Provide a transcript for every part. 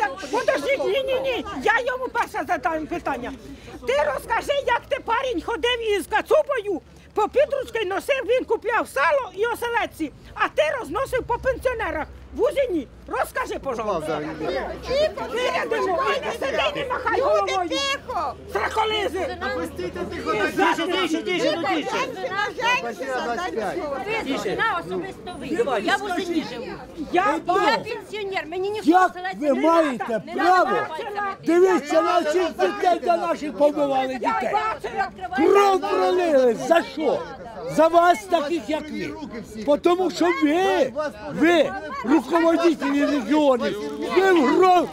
Я подождіть, ні, ні, ні. Я йому перше задам питання. Ти розкажи, як ти парень ходив із кацупою, по підручки носив, він купляв сало і оселедці, а ти розносив по пенсіонерах в Узіні. Розкажи, пожалуйста. Вирядимо, і не сиди, не махай головою. Тихо! Страхолизи. Тише, тише, тише, ну тише. На особисто ви. Я в Узині живу. Я Я пенсіонер, мені ніхто Як ви не маєте давав. Не право? Дивіться на всіх дітей та наших побивали дітей. Кров пролили. За що? За вас таких, як ви. Тому що ви, ви, руководителі регіонів, ви вгроб,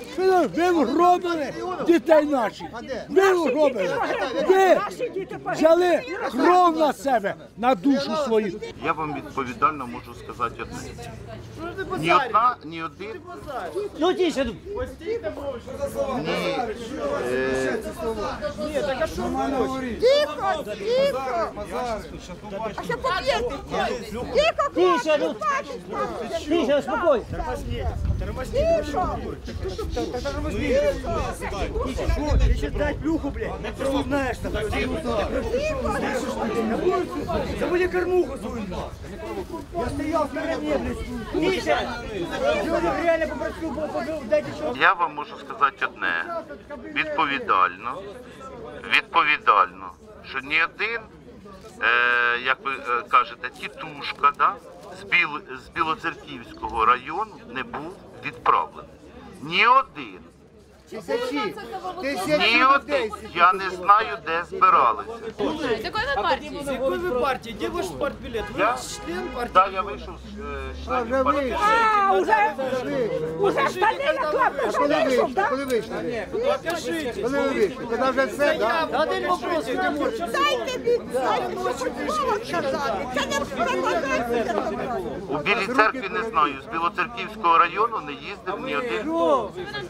ви вгробили дітей наших. Ви вгробили. Ви Наші діти взяли кров на себе, на душу свою. Я вам відповідально можу сказати одне. Ні одна, ні один, Ну тише, ну. ні. Е, Тихо, тихо! А що поб'єте? Тихо, Тише, ну. Тише, успокой. Еще дать плюху, блядь. Ты что знаешь там? Забыли кормуху свою. Я стоял в стороне, блядь. Миша! Люди реально попросил, был, дайте что я вам можу сказати одне. Відповідально, відповідально, що ні один, е, як ви е, кажете, тітушка да, з, Біл, з Білоцерківського району не був відправлений. Ні один. Ні один. Я не знаю, де збиралися. Какой вы партии? Какой вы партии? Где ваш партбилет? Вы Я? член партии? Так, я вийшов з е, членів партії. А, уже, уже штани наклав, вже вийшов, так? Коли вийшли? Покажите. Коли ви вийшли? Коли вже все, так? Один вопрос. Дайте відповідь, слово сказати. Це не пропаганда. У Білій церкві не знаю, з Білоцерківського району не їздив ні один.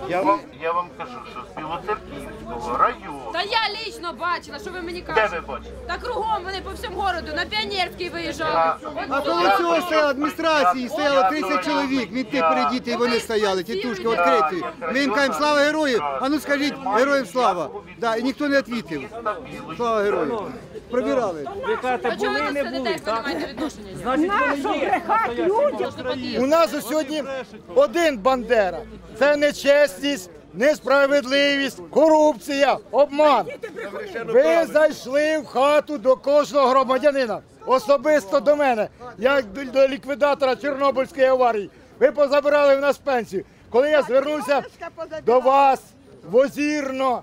Я вам, я вам кажу, що з Білоцерківського району. Та я лично бачила, що ви мені Де кажете. ви бачите? Та кругом вони по всьому городу, на Піонерський виїжджали. А коло цього стояло адміністрації, стояло 30 чоловік, мінти перед і вони стояли, тітушки відкриті. Ми їм кажемо, слава героїв, а ну скажіть, героям слава. Да, і ніхто не відповів. Слава героям. Пробирали. Ви кажете, А чого ви були, не сидите, були, як ви не так? маєте відношення? Нащо брехати людям? У нас сьогодні один Бандера. Це нечесність, несправедливість, корупція, обман. Ви зайшли в хату до кожного громадянина, особисто до мене, як до- ліквідатора Чорнобильської аварії. Ви позабирали в нас пенсію. Коли я звернувся до вас возірно,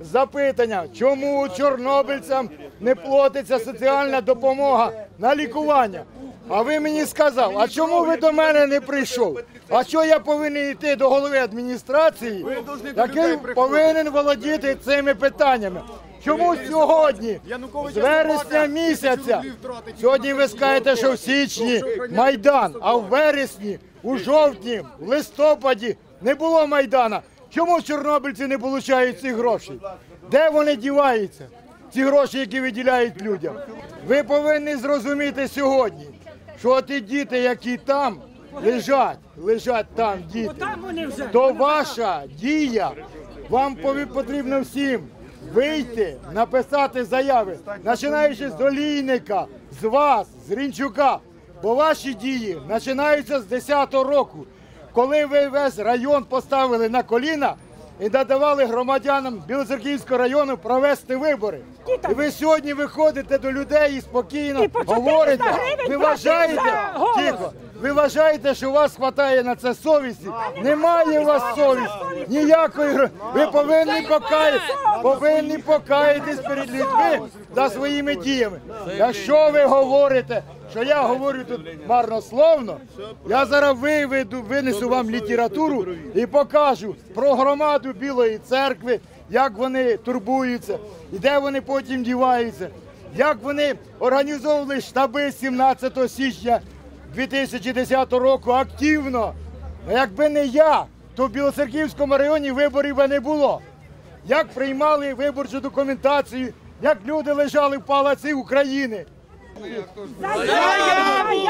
запитання, чому чорнобильцям не платиться соціальна допомога на лікування. А ви мені сказав, а чому ви до мене не прийшов? А що я повинен йти до голови адміністрації, який повинен володіти цими питаннями? Чому сьогодні, з вересня місяця, сьогодні ви скажете, що в січні Майдан, а в вересні, у жовтні, в листопаді не було Майдана. Чому чорнобильці не отримують ці гроші? Де вони діваються? Ці гроші, які виділяють людям. Ви повинні зрозуміти сьогодні, що ті діти, які там лежать, лежать там діти, то ваша дія, вам потрібно всім вийти, написати заяви, починаючи з Олійника, з вас, з Рінчука. Бо ваші дії починаються з 10-го року, коли ви весь район поставили на коліна і надавали громадянам Білоцерківського району провести вибори. І ви сьогодні виходите до людей і спокійно І по 400 говорите, гривень ви вважаєте, за голос. тихо, ви вважаєте, що у вас вистачає на це совісті? Немає у вас совісті. Ніякої гро- ви повинні покаятися, повинні покаятись перед людьми за своїми діями. Якщо ви говорите, що я говорю тут марнословно, я зараз виведу, винесу вам літературу і покажу про громаду Білої церкви, як вони турбуються, і де вони потім діваються, як вони організовували штаби 17 січня 2010 року активно. Якби не я, то в Білоцерківському районі виборів би не було. Як приймали виборчу документацію, як люди лежали в палаці України. Заяву!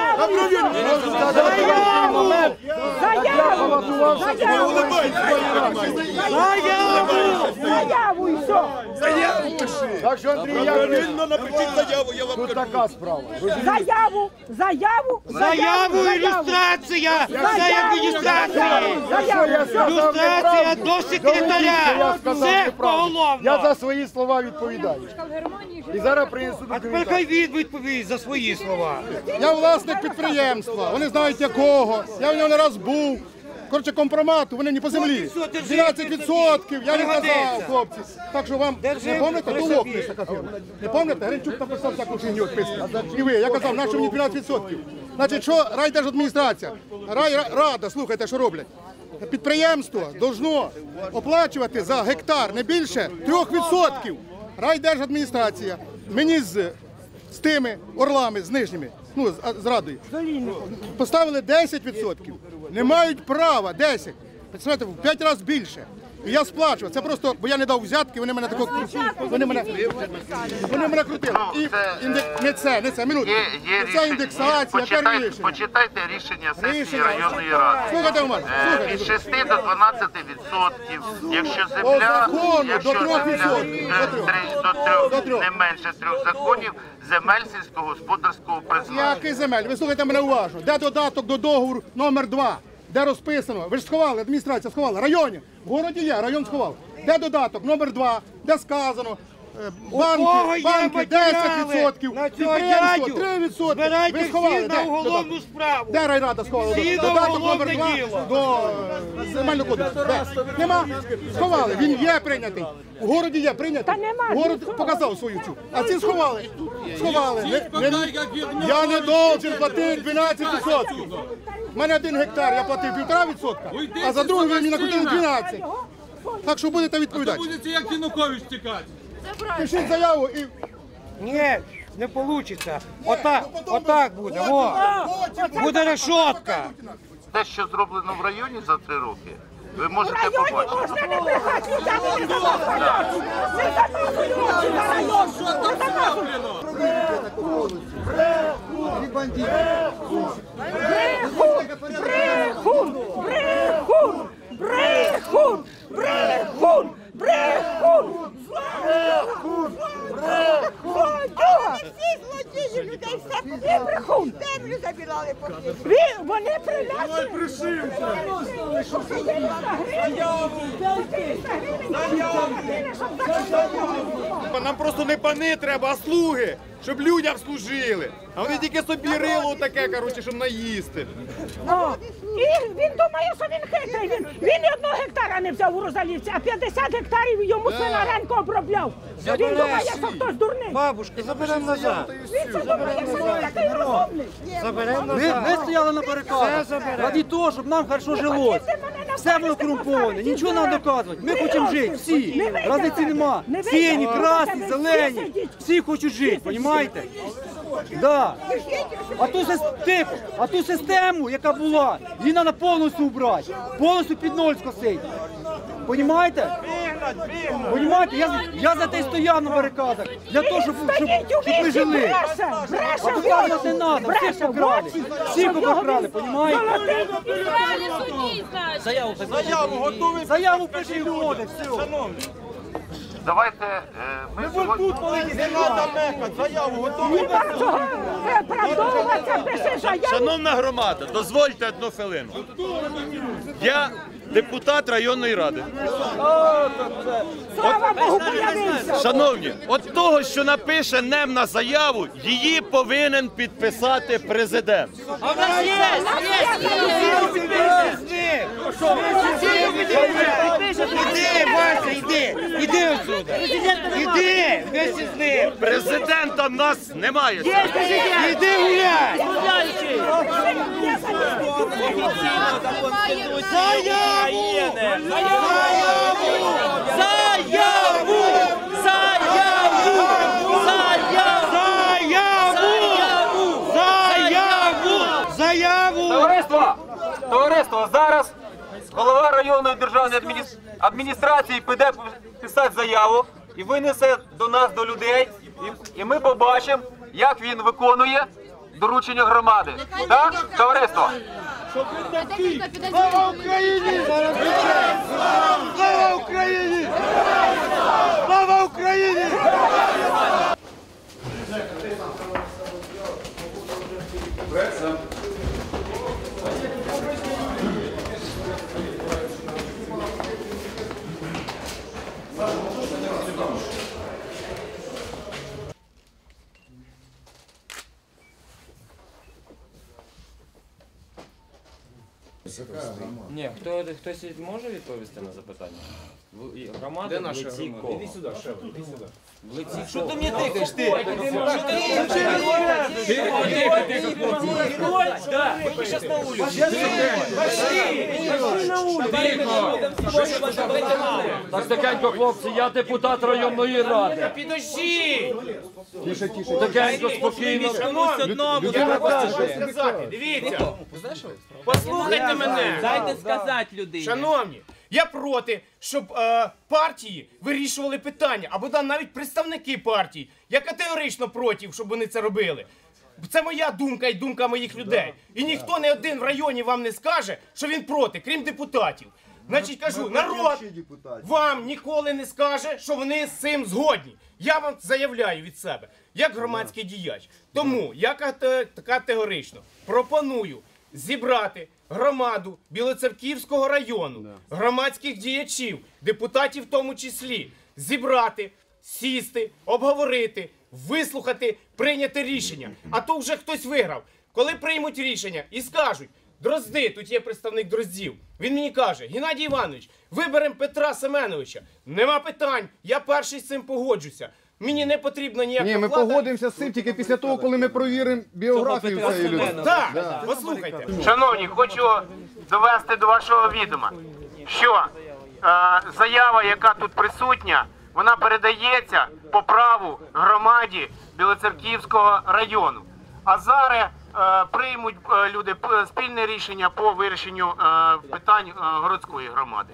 Заяву! Заяву! Заяву! Заяву і все! Так що, Андрій, я напишіть заяву, я вам Тут така справа. Заяву! Заяву! Заяву, ілюстрація! Заяву ілюстрації! Заяву! Ілюстрація до секретаря! Я Все поголовно! Я за свої слова відповідаю. І зараз принесу А тепер документацію. хай він відповість за свої слова. Я власник підприємства, вони знають якого. Я в нього не раз був. Коротше, компромату, вони не по землі. 12% я не казав, хлопці. Так що вам не пам'ятаєте, то лопнеш така фірма. Не пам'ятаєте, Гринчук написав таку фігню відписку. І ви, я казав, на що мені 12%? Значить, що райдержадміністрація, райрада, слухайте, що роблять. Підприємство должно оплачувати за гектар не більше 3%. Райдержадміністрація. Мені з з тими орлами, з нижніми, ну, з, з радою. Поставили 10%. Не мають права 10. Представляєте, в 5 разів більше. І я сплачував. Це просто, бо я не дав взятки, вони мене тако вони мене, вони мене крутили. І індек- не це, не це, минуту. Є, є Це рішення. індексація, почитайте, яке рішення. почитайте рішення сесії Рішення. районної ради. Слухайте Е, слухайте. Від 6 до 12 відсотків. Якщо По земля, закону якщо до трьох земля відсотків. е, До трьох. три- до До трьох, трьох. не менше трьох законів, земель сільськогосподарського призначення. Який земель? Ви слухайте мене уважно. Де додаток до договору номер 2 Де розписано? Ви ж сховали, адміністрація сховала. Районі. В городі є, район сховав. Де додаток номер 2 де сказано. Е, Банки, банки 10%, на цього підприємство дядю? 3%. Збирайте Ви сховали, всі на де уголовну справу. Де райрада сховала? Всі додаток? на Додаток уголовне номер 2 діло. до е, земельного кодексу. Де? Нема? Сховали. Він є прийнятий. У городі є прийнятий. Та нема, Город показав свою цю. А ці сховали. Сховали. Не- не- я не должен платити 12%. У мене один гектар, я платив 1,5%, а за другий ви мені накрутили 12%. Так що будете відповідати. Будете як Янукович тікати. Пишіть заяву і Ні, не вийде. Отак, отак буде. Буде решетка. Те, що зроблено в районі за три роки, ви можете побачити. можна не брехати, людям не заказують. Не заказують очі на район. Не заказують. Брехун, брехун, брехун, брехун, брехун, брехун, брехун, Ach, gut. Всі злодії людей все Він брехун. землю забирали по. Ви, вони. Заяву! Заяву! Нам просто не пани треба, а слуги, щоб людям служили. А вони тільки собі рило таке, коротше, щоб наїсти. О, І він думає, що він хитрий. Він, він ні одного гектара не взяв у Розалівці, а 50 гектарів йому свинаренко обробляв. Він думає, що хтось дурний. Бабушка, заберемо назад. Він це думає, що він такий розумний. Заберемо Ми, назад. ми стояли на барикадах раді того, щоб нам хорошо жилось. Все було корумповане, нічого нам доказувати. Ми хочемо жити, всі. Разниці нема. Сині, красні, зелені. Всі хочуть жити, розумієте? Да. А ту, сис- типу, а ту систему, яка була, її треба повністю убрати. Повністю під ноль скосити. Понімаєте? Понімаєте? Я, я за те стояв на барикадах. Для того, щоб, щоб, щоб ми жили. Бреше, А показувати не треба, всіх покрали. Всіх покрали, понімаєте? Судіть, значить. Заяву, заяву готові. Заяву пиши люди, все. Давайте е, ми сьогодні... Нема чого виправдовуватися, пиши заяву. Шановна громада, дозвольте одну хвилину. Я депутат районної ради. Слава Богу, появився. Шановні, от того, що напише НЕМ на заяву, її повинен підписати президент. А в нас є, є. Іди, Вася, іди. Іди отсюда. Іди, вместе з ним. Президента в нас немає. Іди гуляй. Товариство! Товариство, зараз голова районної державної адміністрації піде писати заяву і винесе до нас, до людей, і ми побачимо, як він виконує доручення громади. Так, товариство? Слава Україні! Ні, хто, хтось може відповісти на запитання? В- і Громада в лиці кого? Іди сюди, іди сюди. В лиці Що ти мені тикаєш, ти? Що ти Тихо, тихо, хлопці. Ви зараз на вулицю. Так тихенько, хлопці, я депутат районної ради. Підожди! Тихенько, спокійно. Комусь одному я хочу сказати. Дивіться. Послухайте мене. Дайте сказати людині. Шановні, я проти, щоб е, партії вирішували питання, або да, навіть представники партій. Я категорично проти, щоб вони це робили. Це моя думка і думка моїх людей. І ніхто не один в районі вам не скаже, що він проти, крім депутатів. Значить, кажу, народ вам ніколи не скаже, що вони з цим згодні. Я вам заявляю від себе, як громадський діяч. Тому я кате- категорично пропоную зібрати громаду Білоцерківського району, громадських діячів, депутатів в тому числі, зібрати, сісти, обговорити, вислухати, прийняти рішення. А то вже хтось виграв. Коли приймуть рішення і скажуть, Дрозди, тут є представник Дроздів. Він мені каже: Геннадій Іванович, виберемо Петра Семеновича. Нема питань, я перший з цим погоджуся. Мені не потрібно ніяка Ні, ми влада. погодимося з цим тільки після того, коли ми провіримо біографію цієї людини. Так, Да. послухайте. Шановні, хочу довести до вашого відома, що е, заява, яка тут присутня, вона передається по праву громаді Білоцерківського району. А зараз е, приймуть е, люди спільне рішення по вирішенню е, питань е, городської громади.